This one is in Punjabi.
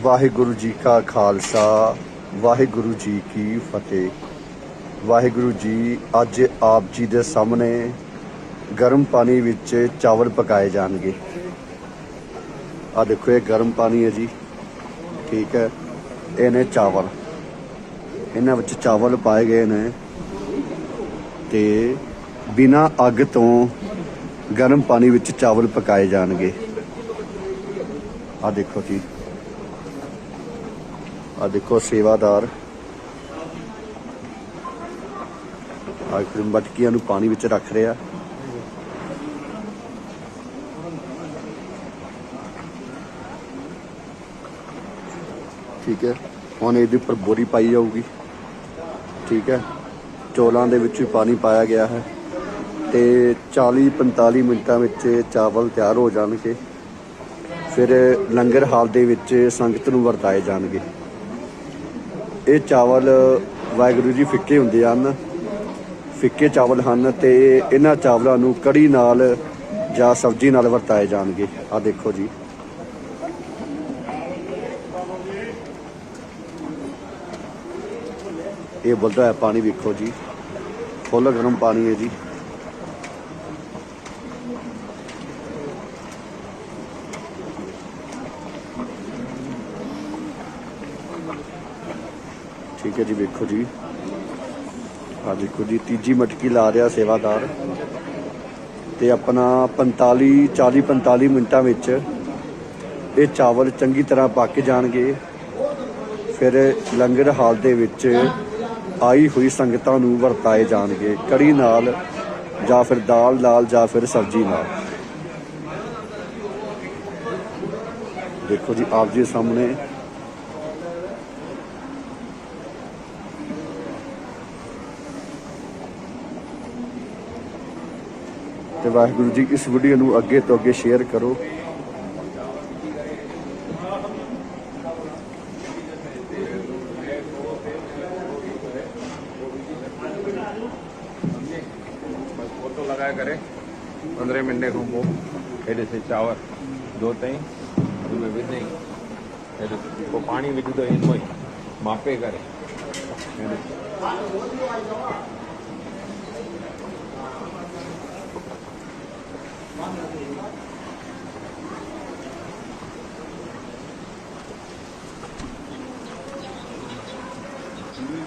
ਵਾਹਿਗੁਰੂ ਜੀ ਕਾ ਖਾਲਸਾ, ਵਾਹਿਗੁਰੂ ਜੀ ਕੀ ਫਤਿਹ। ਵਾਹਿਗੁਰੂ ਜੀ, ਅੱਜ ਆਪ ਜੀ ਦੇ ਸਾਹਮਣੇ ਗਰਮ ਪਾਣੀ ਵਿੱਚ ਚਾਵਲ ਪਕਾਏ ਜਾਣਗੇ। ਆ ਦੇਖੋ, ਇਹ ਗਰਮ ਪਾਣੀ ਹੈ ਜੀ। ਠੀਕ ਹੈ ਇਹ ਨੇ ਚਾਵਲ। ਇਹਨਾਂ ਵਿੱਚ ਚਾਵਲ ਪਾਏ ਗਏ ਨੇ। ਤੇ ਬਿਨਾ ਅੱਗ ਤੋਂ ਗਰਮ ਪਾਣੀ ਵਿੱਚ ਚਾਵਲ ਪਕਾਏ ਜਾਣਗੇ। ਆ ਦੇਖੋ ਜੀ। ਆ ਦੇਖੋ ਸੇਵਾਦਾਰ। ਆ ਫਿਰ ਮਟਕੀਆਂ ਨੂੰ ਪਾਣੀ ਵਿੱਚ ਰੱਖ ਰਿਹਾ। ਠੀਕ ਹੈ। ਹੁਣ ਇਹਦੇ ਉੱਪਰ ਬੋਰੀ ਪਾਈ ਜਾਊਗੀ। ਠੀਕ ਹੈ। ਚੋਲਾਂ ਦੇ ਵਿੱਚ ਵੀ ਪਾਣੀ ਪਾਇਆ ਗਿਆ ਹੈ। ਤੇ 40 45 ਮਿੰਟਾਂ ਵਿੱਚ ਚਾਵਲ ਤਿਆਰ ਹੋ ਜਾਣਗੇ। ਫਿਰ ਲੰਗਰ ਹਾਲ ਦੇ ਵਿੱਚ ਸੰਗਤ ਨੂੰ ਵਰਤਾਏ ਜਾਣਗੇ। ਇਹ ਚਾਵਲ ਵਾਹਿਗੁਰੂ ਜੀ ਫਿੱਕੇ ਹੁੰਦੇ ਹਨ, ਫਿੱਕੇ ਚਾਵਲ ਹਨ ਤੇ ਇਹਨਾਂ ਚਾਵਲਾਂ ਨੂੰ ਕੜੀ ਨਾਲ ਜਾਂ ਸਬਜ਼ੀ ਨਾਲ ਵਰਤਾਏ ਜਾਣਗੇ। ਆ ਦੇਖੋ ਜੀ। ਇਹ ਬੁਲਦਾ ਹੈ ਪਾਣੀ ਵੇਖੋ ਜੀ। ਫੁੱਲ ਗਰਮ ਪਾਣੀ ਹੈ ਜੀ। ਠੀਕ ਹੈ ਜੀ, ਵੇਖੋ ਜੀ। ਆ ਦੇਖੋ ਜੀ, ਤੀਜੀ ਮਟਕੀ ਲਾ ਰਿਹਾ ਸੇਵਾਦਾਰ। ਤੇ ਆਪਣਾ 45 40 45 ਮਿੰਟਾਂ ਵਿੱਚ ਇਹ ਚਾਵਲ ਚੰਗੀ ਤਰ੍ਹਾਂ ਪੱਕ ਜਾਣਗੇ। ਫਿਰ ਲੰਗਰ ਹਾਲ ਦੇ ਵਿੱਚ ਆਈ ਹੋਈ ਸੰਗਤਾਂ ਨੂੰ ਵਰਤਾਏ ਜਾਣਗੇ। ਕੜੀ ਨਾਲ ਜਾਂ ਫਿਰ ਦਾਲ ਨਾਲ ਜਾਂ ਫਿਰ ਸਬਜ਼ੀ ਨਾਲ। ਦੇਖੋ ਜੀ, ਆਪ ਜੀ ਸਾਹਮਣੇ ਤੇ ਵਾਹਿਗੁਰੂ ਜੀ ਇਸ ਵੀਡੀਓ ਨੂੰ ਅੱਗੇ ਤੋਂ ਅੱਗੇ ਸ਼ੇਅਰ ਕਰੋ बस फोटो लगाया करे पंद्रह मिनट घूमो हेडे से चावर दो तई उसमें विझ नहीं हेडे को पानी विझ दो इनमें ही मापे करे